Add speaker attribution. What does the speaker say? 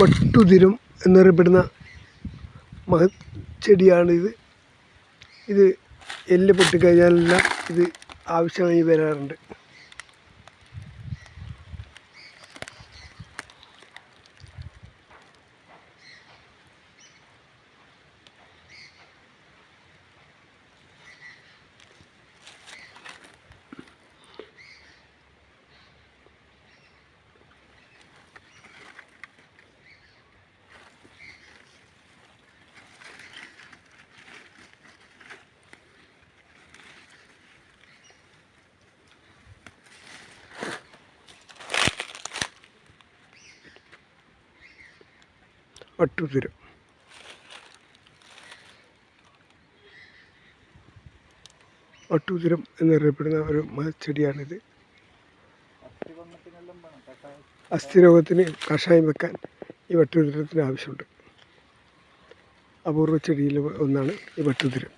Speaker 1: വട്ടുതിരം എന്നറിയപ്പെടുന്ന മഹത് ചെടിയാണിത്. ഇത് എല്ല് പൊട്ടിക്കഴിഞ്ഞാലെല്ലാം ഇത് ആവശ്യമായി വരാറുണ്ട്. വട്ടുതിരം പട്ടുതിരം എന്നറിയപ്പെടുന്ന ഒരു ചെടിയാണിത് അസ്ഥിരോഗത്തിന് കഷായം വെക്കാൻ ഈ വട്ടുതിരത്തിന് ആവശ്യമുണ്ട്. അപൂർവ ചെടിയിൽ ഒന്നാണ് ഈ വട്ടുതിരം